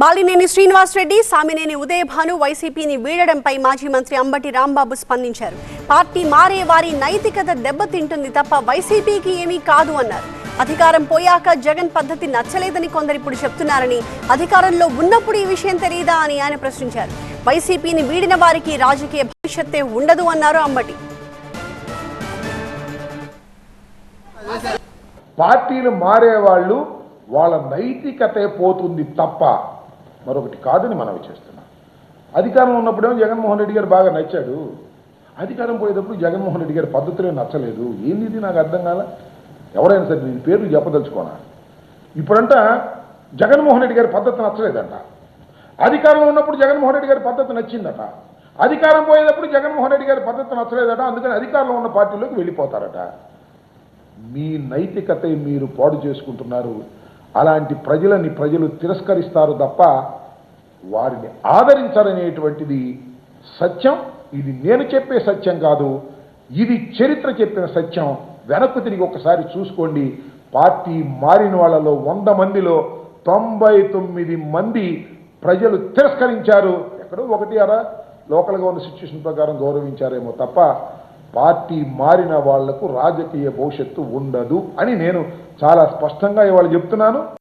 బాలినేని శ్రీనివాసరెడ్డి సామినేని ఉదయభాను వైసీపీని వీడడంపై మాజీ మంత్రి అంబటి రాంబాబు స్పందించారు. పార్టీ మారే వారి నైతికత దెబ్బతింటుంది తప్ప వైసీపీకి ఏమీ కాదు అన్నారు. అధికారం పోయాక జగన్ పద్ధతి నచ్చలేదని కొందరు ఇప్పుడు చెప్తున్నారని అధికారంలో ఉన్నప్పుడు ఈ విషయం తెలియదా అని ఆయన ప్రశ్నించారు. వైసీపీని వీడిన వారికి రాజకీయ భవిష్యత్తే ఉండదు అన్నారు అంబటి. పార్టీలు మారేవాళ్ళు వాళ్ళ నైతికతే పోతుంది తప్ప మరొకటి కాదని మనవి చేస్తున్నాం. అధికారం ఉన్నప్పుడేమో జగన్మోహన్ రెడ్డి గారు బాగా నచ్చాడు. అధికారం పోయేటప్పుడు జగన్మోహన్ రెడ్డి గారి పద్ధతులే నచ్చలేదు. ఏంది ఇది నాకు అర్థం కాల? ఎవరైనా సరే నేను పేర్లు చెప్పదలుచుకోనా? ఇప్పుడంట జగన్మోహన్ రెడ్డి గారి పద్ధతి నచ్చలేదంట. అధికారంలో ఉన్నప్పుడు జగన్మోహన్ రెడ్డి గారి పద్ధతి నచ్చిందట. అధికారం పోయేటప్పుడు జగన్మోహన్ రెడ్డి గారి పద్ధతి నచ్చలేదట. అందుకని అధికారంలో ఉన్న పార్టీలోకి వెళ్ళిపోతారట. మీ నైతికత మీరు పాడు చేసుకుంటున్నారు. అలాంటి ప్రజలని ప్రజలు తిరస్కరిస్తారు తప్ప వారిని ఆదరించాలనేటువంటిది సత్యం. ఇది నేను చెప్పే సత్యం కాదు. ఇది చరిత్ర చెప్పిన సత్యం. వెనక్కు తిరిగి ఒకసారి చూసుకోండి. పార్టీ మారిన వాళ్ళలో వంద మందిలో తొంభై తొమ్మిది మంది ప్రజలు తిరస్కరించారు. ఎక్కడో ఒకటి అరా లోకల్గా ఉన్న సిచ్యువేషన్ ప్రకారం గౌరవించారేమో తప్ప పార్టీ మారిన వాళ్ళకు రాజకీయ భవిష్యత్తు ఉండదు అని నేను చాలా స్పష్టంగా ఇవాళ చెప్తున్నాను.